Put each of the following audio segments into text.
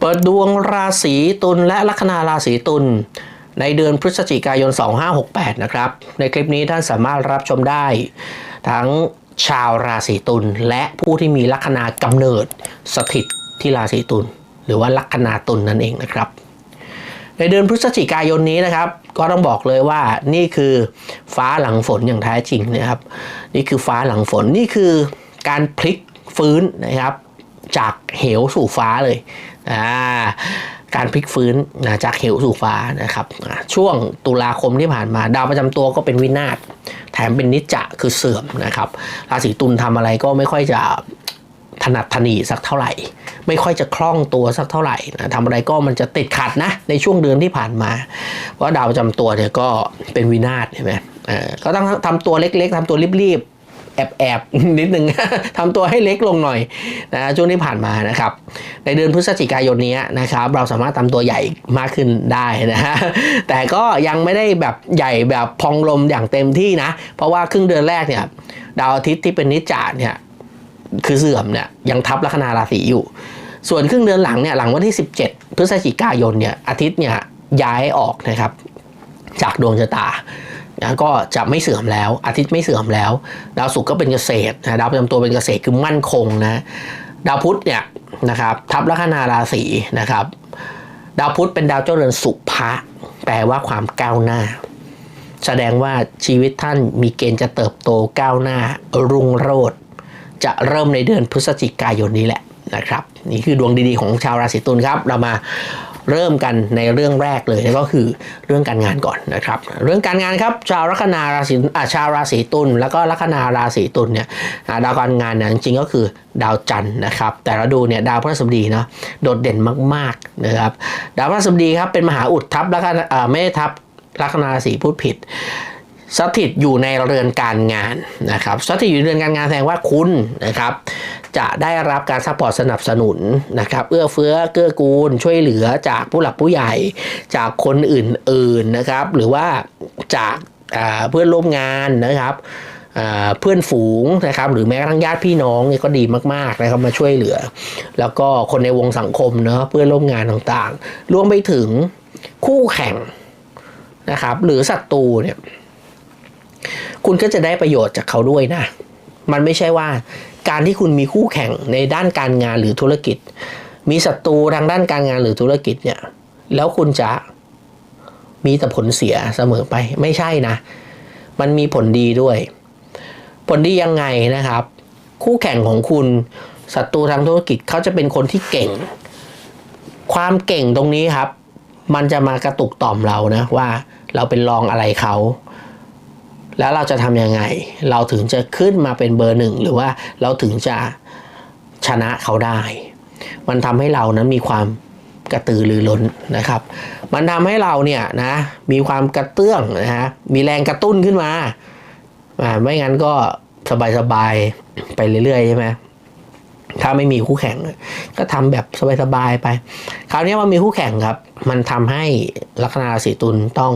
เปิดดวงราศีตุลและลัคนาราศีตุลในเดือนพฤศจิกายน 2568 นะครับ ในคลิปนี้ท่านสามารถรับชมได้ ทั้งชาวราศีตุลและผู้ที่มีลัคนากำเนิดสถิตที่ราศีตุลหรือว่าลัคนาตุลนั่นเองนะครับ ในเดือนพฤศจิกายนนี้นะครับ ก็ต้องบอกเลยว่านี่คือฟ้าหลังฝนอย่างแท้จริงนะครับ นี่คือฟ้าหลังฝนนี่คือการพลิกฟื้นนะครับ จากเหวสู่ฟ้าเลยอ่าการพลิกฟื้นนะจากเหวสู่ฟ้านะครับ ช่วงตุลาคมที่ผ่านมาดาวประจำตัวก็เป็นวินาศแถมเป็นนิจจะคือเสื่อมนะครับราศีตุลทำอะไรก็ไม่ค่อยจะถนัดถนีสักเท่าไหร่ ไม่ค่อยจะคล่องตัวสักเท่าไหร่นะทำอะไรก็มันจะติดขัดนะ ในช่วงเดือนที่ผ่านมา เพราะดาวประจำตัวเนี่ยก็เป็นวินาศใช่ไหมก็ต้องทำตัวเล็กๆทำตัวรีบๆ แอบแอบๆนิดนึงทำตัวให้เล็กลงหน่อยนะช่วงที่ผ่านมานะครับ ในเดือนพฤศจิกายนนี้นะครับ เราสามารถทำตัวใหญ่มากขึ้นได้นะฮะแต่ก็ยังไม่ได้แบบใหญ่แบบพองลมอย่างเต็มที่นะ เพราะว่าครึ่งเดือนแรกเนี่ยดาวอาทิตย์ที่เป็นนิจจาเนี่ยคือเสื่อมเนี่ยยังทับลัคนาราศีอยู่ ส่วนครึ่งเดือนหลังเนี่ยหลังวันที่ 17 พฤศจิกายนเนี่ยอาทิตย์เนี่ยย้ายออกนะครับ จากดวงชะตา นะก็จะไม่เสื่อมแล้ว อาทิตย์ไม่เสื่อมแล้ว ดาวศุกร์ก็เป็นเกษตรนะดาวประจำตัวเป็นเกษตรคือมั่นคงนะดาวพุธเนี่ยนะครับทับลัคนาราศีนะครับ ดาวพุธเป็นดาวเจ้าเรือนสุภะแปลว่าความก้าวหน้า แสดงว่าชีวิตท่านมีเกณฑ์จะเติบโตก้าวหน้า รุ่งโรจน์จะเริ่มในเดือนพฤศจิกายนนี้แหละนะครับ นี่คือดวงดีๆของชาวราศีตุลครับ เรามา เริ่มกันในเรื่องแรกเลยก็คือเรื่องการงานก่อนนะครับ เรื่องการงานครับชาวลัคนาราศีชาวราศีตุลแล้วก็ลัคนาราศีตุลเนี่ยดาวการงานเนี่ยจริงๆก็คือดาวจันทร์นะครับ แต่เราดูเนี่ยดาวพฤหัสบดีเนาะโดดเด่นมากๆนะครับดาวพฤหัสบดีครับเป็นมหาอุดทับแล้วก็อ่าไม่ได้ทับลัคนาราศีพูดผิดสถิตอยู่ในเรือนการงานนะครับสถิตอยู่เรือนการงานแสดงว่าคุณนะครับ จะได้รับการซัพพอร์ตสนับสนุนนะครับเอื้อเฟื้อเกื้อกูลช่วยเหลือจากผู้หลักผู้ใหญ่ จากคนอื่นๆนะครับ หรือว่าจากเพื่อนร่วมงานนะครับเพื่อนฝูงนะครับหรือแม้กระทั่งญาติพี่น้องเนี่ยก็ดีมากๆนะครับมาช่วยเหลือ แล้วก็คนในวงสังคมเนาะเพื่อนร่วมงานต่างๆ รวมไปถึงคู่แข่งนะครับหรือศัตรูเนี่ยคุณก็จะได้ประโยชน์จากเขาด้วยนะ มันไม่ใช่ว่า การที่คุณมีคู่แข่งในด้านการงานหรือธุรกิจ มีศัตรูทางด้านการงานหรือธุรกิจเนี่ยแล้วคุณจะมีแต่ผลเสียเสมอไปไม่ใช่นะ มันมีผลดีด้วย ผลดียังไงนะครับ คู่แข่งของคุณศัตรูทางธุรกิจเขาจะเป็นคนที่เก่ง ความเก่งตรงนี้ครับ มันจะมากระตุกต่อมเรานะว่าเราเป็นรองอะไรเขา แล้วเราจะทำยังไง เราถึงจะขึ้นมาเป็นเบอร์หนึ่งหรือว่าเราถึงจะชนะเขาได้ มันทำให้เรานั้นมีความกระตือรือร้นนะครับ มันทำให้เราเนี่ยนะมีความกระเตื้องนะฮะมีแรงกระตุ้นขึ้นมาอ่าไม่งั้นก็สบายๆไปเรื่อยๆใช่ไหมถ้าไม่มีคู่แข่ง ก็ทำแบบสบายๆไป คราวนี้มันมีคู่แข่งครับ มันทำให้ลัคนาราศีตุลต้อง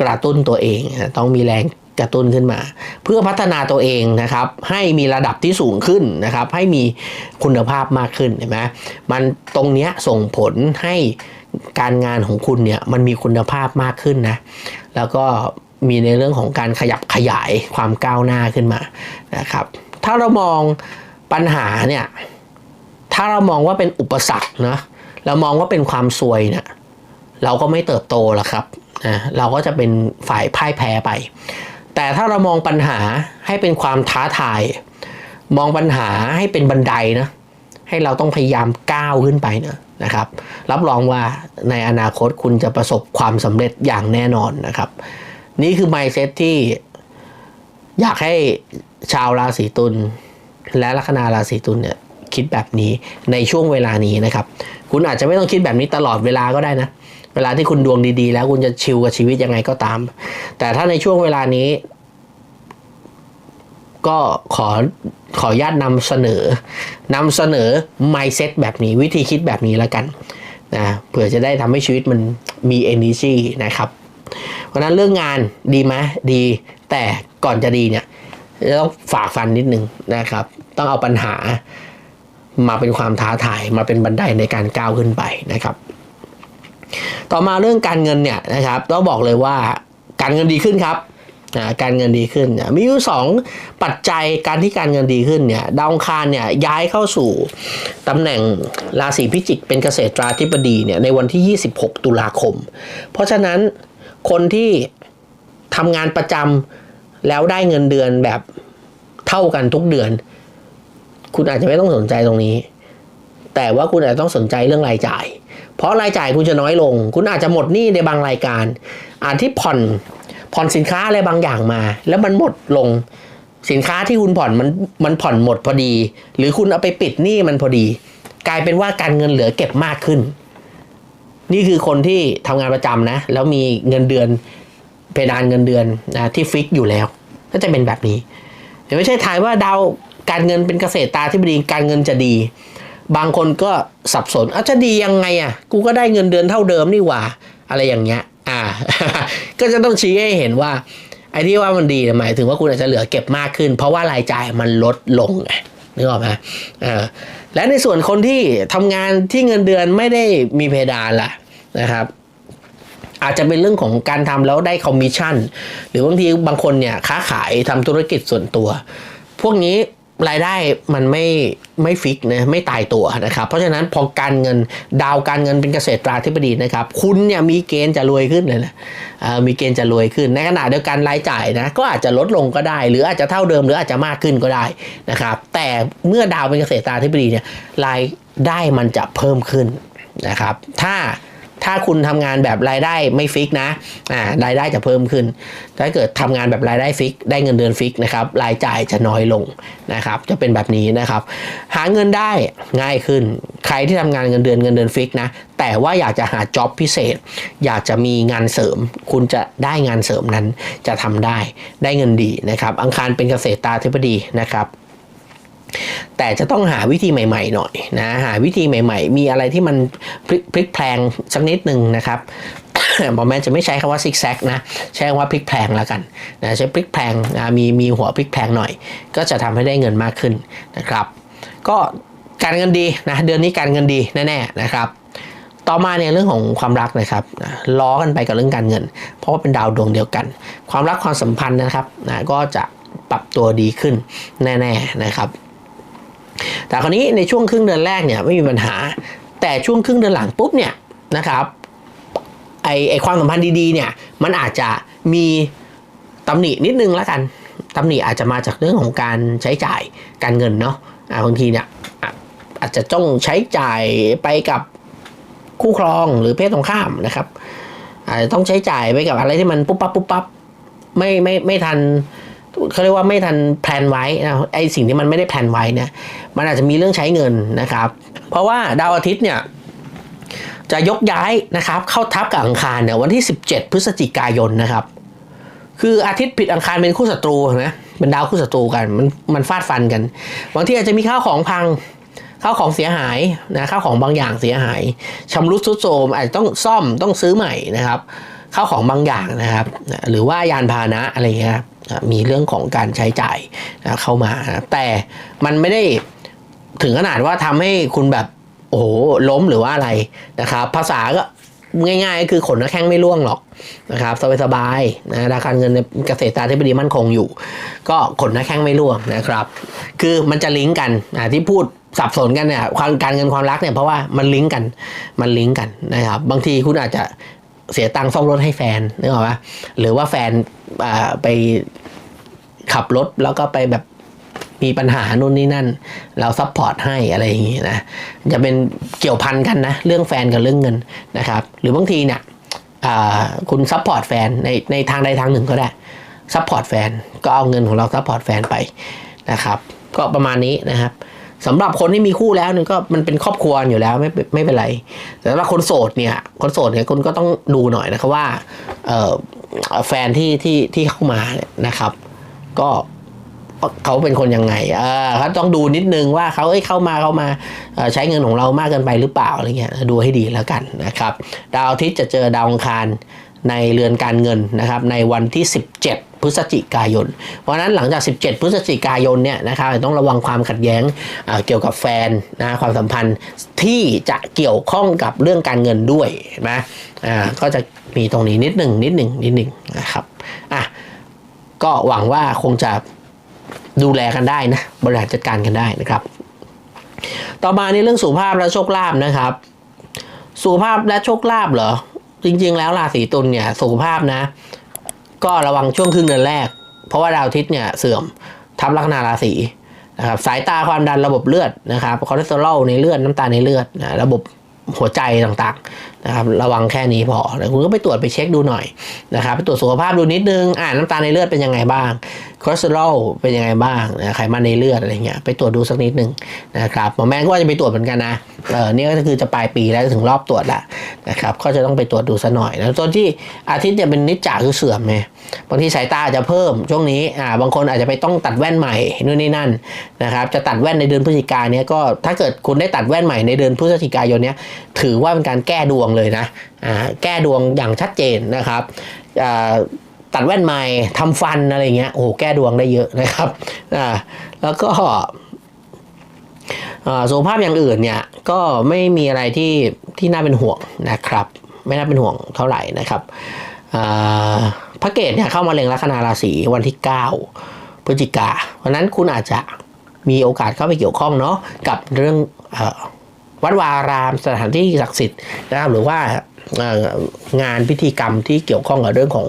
กระตุ้นตัวเอง ต้องมีแรง กระตุ้นขึ้นมา เพื่อพัฒนาตัวเองนะครับ ให้มีระดับที่สูงขึ้นนะครับ ให้มีคุณภาพมากขึ้นเห็นไหมมันตรงเนี้ยส่งผลให้การงานของคุณเนี่ยมันมีคุณภาพมากขึ้นนะ แล้วก็มีในเรื่องของการขยับขยายความก้าวหน้าขึ้นมานะครับ ถ้าเรามองปัญหาเนี่ย ถ้าเรามองว่าเป็นอุปสรรคนะเรามองว่าเป็นความซวยเนี่ยเราก็ไม่เติบโตหรอกครับนะเราก็จะเป็นฝ่ายพ่ายแพ้ไป แต่ถ้าเรามองปัญหาให้เป็นความท้าทาย มองปัญหาให้เป็นบันไดนะให้เราต้องพยายามก้าวขึ้นไปนะนะครับ รับรองว่าในอนาคตคุณจะประสบความสำเร็จอย่างแน่นอนนะครับ นี่คือ mindset ที่อยากให้ชาวราศีตุลและลัคนาราศีตุลเนี่ยคิดแบบนี้ในช่วงเวลานี้นะครับ คุณอาจจะไม่ต้องคิดแบบนี้ตลอดเวลาก็ได้นะ เวลาที่คุณดวงดีๆ แล้วคุณจะชิลกับชีวิตยังไงก็ตาม แต่ถ้าในช่วงเวลานี้ ก็ขอขออนุญาตนำเสนอนำเสนอ mindset แบบนี้วิธีคิดแบบนี้แล้วกันนะเผื่อจะได้ทำให้ชีวิตมันมี energy นะครับ เพราะนั้นเรื่องงานดีไหมดี แต่ก่อนจะดีเนี่ยจะต้องฝ่าฟันนิดนึงนะครับ ต้องเอาปัญหามาเป็นความท้าทายมาเป็นบันไดในการก้าวขึ้นไปนะครับ ต่อมาเรื่องการเงินเนี่ยนะครับต้องบอกเลยว่าการเงินดีขึ้นครับ นะการเงินดีขึ้นมีอยู่สองปัจจัยการที่การเงินดีขึ้นเนี่ยดาวองคารเนี่ยย้ายเข้าสู่ตำแหน่งราศีพิจิก เป็นเกษตราธิบดีเนี่ยในวันที่ 26 ตุลาคม เพราะฉะนั้นคนที่ทำงานประจำแล้วได้เงินเดือนแบบเท่ากันทุกเดือน คุณอาจจะไม่ต้องสนใจตรงนี้ แต่ว่าคุณอาจจะต้องสนใจเรื่องรายจ่าย เพราะรายจ่ายคุณจะน้อยลง คุณอาจจะหมดหนี้ในบางรายการอาจที่ผ่อน ผ่อนสินค้าอะไรบางอย่างมา แล้วมันหมดลงสินค้าที่คุณผ่อนมันมันผ่อนหมดพอดี หรือคุณเอาไปปิดหนี้มันพอดี กลายเป็นว่าการเงินเหลือเก็บมากขึ้น นี่คือคนที่ทำงานประจำนะ แล้วมีเงินเดือนเพดานเงินเดือนนะที่ฟิกอยู่แล้ว ก็จะเป็นแบบนี้เดี๋ยวไม่ใช่ทายว่าดาวการเงินเป็นเกษตรตาที่บดีการเงินจะดี บางคนก็สับสนอาจะดียังไงอะกูก็ได้เงินเดือนเท่าเดิมนี่หว่า อะไรอย่างเงี้ย อ่า ก็จะต้องชี้ให้เห็นว่าไอ้ที่ว่ามันดีหมายถึงว่าคุณอาจจะเหลือเก็บมากขึ้น เพราะว่ารายจ่ายมันลดลงไงนึกออกไหมอ่าและในส่วนคนที่ทำงานที่เงินเดือนไม่ได้มีเพดานล่ะนะครับ อาจจะเป็นเรื่องของการทำแล้วได้คอมมิชชั่น หรือบางทีบางคนเนี่ยค้าขายทำธุรกิจส่วนตัว พวกนี้ รายได้มันไม่ไม่ฟิกนะไม่ตายตัวนะครับ เพราะฉะนั้นพอการเงินดาวการเงินเป็นเกษตราธิบดีนะครับ คุณเนี่ยมีเกณฑ์จะรวยขึ้นเลยนะมีเกณฑ์จะรวยขึ้น ในขณะเดียวกันรายจ่ายนะก็อาจจะลดลงก็ได้ หรืออาจจะเท่าเดิมหรืออาจจะมากขึ้นก็ได้นะครับ แต่เมื่อดาวเป็นเกษตราธิบดีเนี่ยรายได้มันจะเพิ่มขึ้นนะครับ ถ้า ถ้าคุณทำงานแบบรายได้ไม่ฟิกนะอ่ารายได้จะเพิ่มขึ้น ถ้าเกิดทำงานแบบรายได้ฟิก ได้เงินเดือนฟิกนะครับรายจ่ายจะน้อยลงนะครับ จะเป็นแบบนี้นะครับ หาเงินได้ง่ายขึ้น ใครที่ทำงานเงินเดือนเงินเดือนฟิกนะแต่ว่าอยากจะหาจ็อบพิเศษ อยากจะมีงานเสริม คุณจะได้งานเสริมนั้นจะทำได้ได้เงินดีนะครับ อังคารเป็นเกษตรตาธิบดีนะครับ แต่จะต้องหาวิธีใหม่ๆหน่อยนะหาวิธีใหม่ ๆ มีอะไรที่มันพลิกแพลงสักนิดหนึ่งนะครับบอแมนจะไม่ใช้คำว่าซิกแซกนะใช้คำว่าพลิกแพลงแล้วกันนะใช้พลิกแพลงนะมีมีหัวพลิกแพลงหน่อย ก็จะทำให้ได้เงินมากขึ้นนะครับ ก็การเงินดีนะเดือนนี้การเงินดีแน่ๆนะครับ ต่อมาเนี่ยเรื่องของความรักนะครับล้อกันไปกับเรื่องการเงิน เพราะว่าเป็นดาวดวงเดียวกัน ความรักความสัมพันธ์นะครับนะก็จะปรับตัวดีขึ้นแน่ ๆนะครับ แต่คราวนี้ในช่วงครึ่งเดือนแรกเนี่ยไม่มีปัญหา แต่ช่วงครึ่งเดือนหลังปุ๊บเนี่ยนะครับไอไอความสัมพันธ์ดีๆเนี่ยมันอาจจะมีตำหนินิดนึงแล้วกันตำหนิอาจจะมาจากเรื่องของการใช้จ่ายการเงินเนาะบางทีเนี่ยอะอาจจะต้องใช้จ่ายไปกับคู่ครองหรือเพศตรงข้ามนะครับอาจจะต้องใช้จ่ายไปกับอะไรที่มันปุ๊บปั๊บปุ๊บปั๊บไม่ไม่ไม่ทัน เขาเรียกว่าไม่ทันแพลนไว้นะไอสิ่งที่มันไม่ได้แพลนไว้เนี่ยมันอาจจะมีเรื่องใช้เงินนะครับ เพราะว่าดาวอาทิตย์เนี่ยจะยกย้ายนะครับเข้าทับกับอังคารเนี่ยวันที่ 17 พฤศจิกายนนะครับ คืออาทิตย์ผิดอังคารเป็นคู่ศัตรูนไหมเป็นดาวคู่ศัตรูกันมันมันฟาดฟันกันบางทีอาจจะมีข้าวของพังข้าวของเสียหายนะข้าวของบางอย่างเสียหายชำรุดทรุดโทรมอาจจะต้องซ่อมต้องซื้อใหม่นะครับข้าวของบางอย่างนะครับ หรือว่ายานพาหนะอะไรเงี้ย มีเรื่องของการใช้จ่ายนะเข้ามานะแต่มันไม่ได้ถึงขนาดว่าทำให้คุณแบบโอ้โหล้มหรือว่าอะไรนะครับ ภาษาก็ง่ายๆก็คือขนน้าแข้งไม่ร่วงหรอกนะครับสบายๆนะราคาเงินเกษตรตาธิบดีมั่นคงอยู่ ก็ขนน้าแข้งไม่ร่วงนะครับ คือมันจะลิงก์กันอ่าที่พูดสับสนกันเนี่ยความการเงินความรักเนี่ยเพราะว่ามันลิงก์กันมันลิงก์กันนะครับ บางทีคุณอาจจะเสียตังค์ซ่อมรถให้แฟนนึกออกปะหรือว่าแฟนไป ขับรถแล้วก็ไปแบบมีปัญหานู่นนี่นั่น เราซัพพอร์ตให้อะไรอย่างงี้นะจะเป็นเกี่ยวพันกันนะเรื่องแฟนกับเรื่องเงินนะครับ หรือบางทีเนี่ยคุณซัพพอร์ตแฟนในในทางใดทางหนึ่งก็ได้ซัพพอร์ตแฟนก็เอาเงินของเราซัพพอร์ตแฟนไปนะครับ ก็ประมาณนี้นะครับสำหรับคนที่มีคู่แล้วเนี่ยก็มันเป็นครอบครัวอยู่แล้วไม่ไม่เป็นไร แต่ว่าคนโสดเนี่ยคนโสดเนี่ยคุณก็ต้องดูหน่อยนะครับว่าแฟนที่ที่ที่เข้ามานะครับ ก็เขาเป็นคนยังไงเออเขาต้องดูนิดนึงว่าเขาเอ้ยเข้ามาเข้ามาใช้เงินของเรามากเกินไปหรือเปล่าอะไรเงี้ยดูให้ดีแล้วกันนะครับ ดาวอาทิตย์จะเจอดาวอังคารในเรือนการเงินนะครับในวันที่ 17 พฤศจิกายน เพราะนั้นหลังจาก 17 พฤศจิกายนเนี่ยนะครับต้องระวังความขัดแย้งเกี่ยวกับแฟนนะความสัมพันธ์ที่จะเกี่ยวข้องกับเรื่องการเงินด้วยนไหมอ่าก็จะมีตรงนี้นิดหนึ่งนิดหนึ่งนิดหนึ่งนะครับอะ ก็หวังว่าคงจะดูแลกันได้นะบริหารจัดการกันได้นะครับ ต่อมาในเรื่องสุขภาพและโชคลาภนะครับ สุขภาพและโชคลาภเหรอ จริง ๆ แล้วราศีตุลเนี่ยสุขภาพนะ ก็ระวังช่วงครึ่งเดือนแรก เพราะว่าดาวอาทิตย์เนี่ยเสื่อมทับลัคนาราศีนะครับสายตาความดันระบบเลือดนะครับคอเลสเตอรอลในเลือดน้ำตาลในเลือดนะระบบหัวใจต่างๆนะครับระวังแค่นี้พอแล้วคุณก็ไปตรวจไปเช็คดูหน่อยนะครับไปตรวจสุขภาพดูนิดนึงอ่าน้ำตาลในเลือดเป็นยังไงบ้างคอเลสเตอรอลเป็นยังไงบ้างนะไขมันในเลือดอะไรเงี้ยไปตรวจดูสักนิดนึงนะครับหมอแม่ก็ว่าจะไปตรวจเหมือนกันนะเออนี่ก็คือจะปลายปีแล้วถึงรอบตรวจละนะครับก็จะต้องไปตรวจดูซะหน่อยนะส่วนที่อาทิตย์เนี่ยเป็นนิจจาคือเสื่อมไงบางทีสายตาอาจจะเพิ่มช่วงนี้อ่าบางคนอาจจะไปต้องตัดแว่นใหม่นู่นนี่นั่นนะครับจะตัดแว่นในเดือนพฤศจิกายนเนี้ยก็ถ้าเกิดคุณได้ตัดแว่นใหม่ในเดือนพฤศจิกายนเนี้ยถือว่าเป็นการแก้ดวงเลยนะแก้ดวงอย่างชัดเจนนะครับตัดแว่นใหม่ทำฟันอะไรเงี้ยโอ้โหแก้ดวงได้เยอะนะครับแล้วก็สุขภาพอย่างอื่นเนี่ยก็ไม่มีอะไรที่ที่น่าเป็นห่วงนะครับ ไม่น่าเป็นห่วงเท่าไหร่นะครับพระเกตเนี่ยเข้ามาเล็งลัคนาราศีวันที่ 9 พฤศจิกาเพราะนั้นคุณอาจจะมีโอกาสเข้าไปเกี่ยวข้องเนาะกับเรื่องอ วัดวารามสถานที่ศักดิ์สิทธิ์นะครับหรือว่างานพิธีกรรมที่เกี่ยวข้องกับเรื่องของ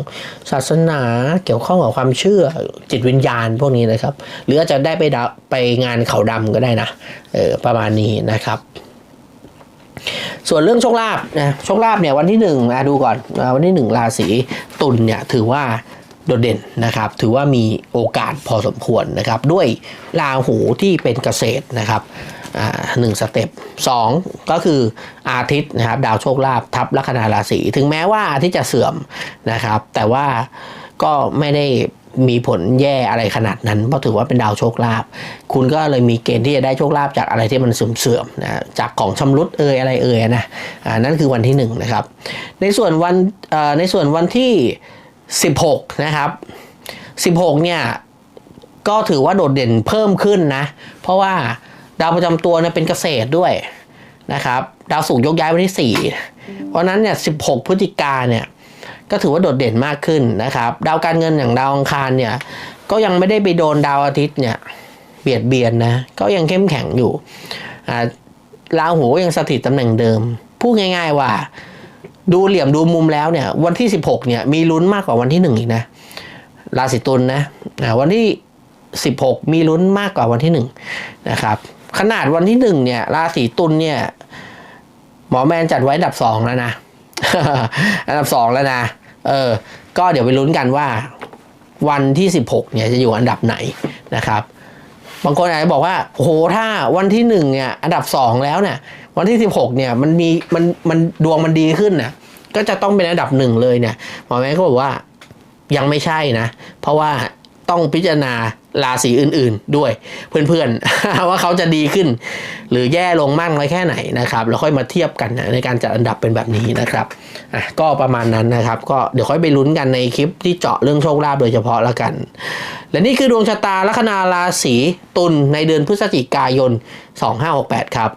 ศาสนา เกี่ยวข้องกับความเชื่อจิตวิญญาณพวกนี้นะครับ หรืออาจจะได้ไปดะไปงานเขาดำก็ได้นะเออประมาณนี้นะครับ ส่วนเรื่องโชคลาภนะโชคลาภเนี่ยวันที่หนึ่งนะดูก่อนวันที่หนึ่งราศีตุลเนี่ยถือว่าโดดเด่นนะครับ ถือว่ามีโอกาสพอสมควรนะครับ ด้วยราหูที่เป็นเกษตรนะครับ หนึ่งสเต็ปสองก็คืออาทิตย์นะครับดาวโชคลาภทับลัคนาราศีถึงแม้ว่าอาทิตย์จะเสื่อมนะครับ แต่ว่าก็ไม่ได้มีผลแย่อะไรขนาดนั้น เพราะถือว่าเป็นดาวโชคลาภคุณก็เลยมีเกณฑ์ที่จะได้โชคลาภจากอะไรที่มันเสื่อมๆนะจากของชำรุดเอ่ยอะไรเอ่ยนะอ่านั่นคือวันที่หนึ่งนะครับ ในส่วนวันในส่วนวันที่ 16 นะครับ 16 เนี่ยก็ถือว่าโดดเด่นเพิ่มขึ้นนะ เพราะว่า ดาวประจำตัวเนี่ยเป็นเกษตรด้วยนะครับดาวศุกยกย้ายวันที่ 4 เพราะนั้นเนี่ย 16 พฤศจิกาเนี่ยก็ถือว่าโดดเด่นมากขึ้นนะครับ ดาวการเงินอย่างดาวอังคารเนี่ยก็ยังไม่ได้ไปโดนดาวอาทิตย์เนี่ยเบียดเบียนนะก็ยังเข้มแข็งอยู่อ่าราหูยังสถิตตำแหน่งเดิม พูดง่าย ๆว่า ดูเหลี่ยมดูมุมแล้วเนี่ย วันที่ 16เนี่ยมีลุ้นมากกว่าวันที่ 1 อีกนะราศีตุลนะวันที่ 16 มีลุ้นมากกว่าวันที่1นะครับ ขนาดวันที่1เนี่ย ราศีตุลเนี่ย หมอแมนจัดไว้อันดับ2แล้วนะ อันดับ2แล้วนะ เออ ก็เดี๋ยวไปลุ้นกันว่า วันที่16เนี่ยจะอยู่อันดับไหนนะครับบางคนอาจจะบอกว่าโหถ้าวันที่หนึ่งเนี่ยอันดับสองแล้วเนี่ยวันที่สิบหกเนี่ยมันมีมันมันดวงมันดีขึ้นนะก็จะต้องเป็นอันดับหนึ่งเลยเนี่ยหมอแม่ก็บอกว่ายังไม่ใช่นะ เพราะว่า ต้องพิจารณาราศีอื่นๆด้วยเพื่อนๆ ว่าเขาจะดีขึ้น หรือแย่ลงมากน้อยแค่ไหนนะครับแล้วค่อยมาเทียบกันนะในการจัดอันดับเป็นแบบนี้นะครับอะก็ประมาณนั้นนะครับ ก็เดี๋ยวค่อยไปลุ้นกันในคลิปที่เจาะเรื่องโชคลาภโดยเฉพาะแล้วกัน และนี่คือดวงชะตาลัคนาราศีตุลในเดือนพฤศจิกายน 2568 ครับ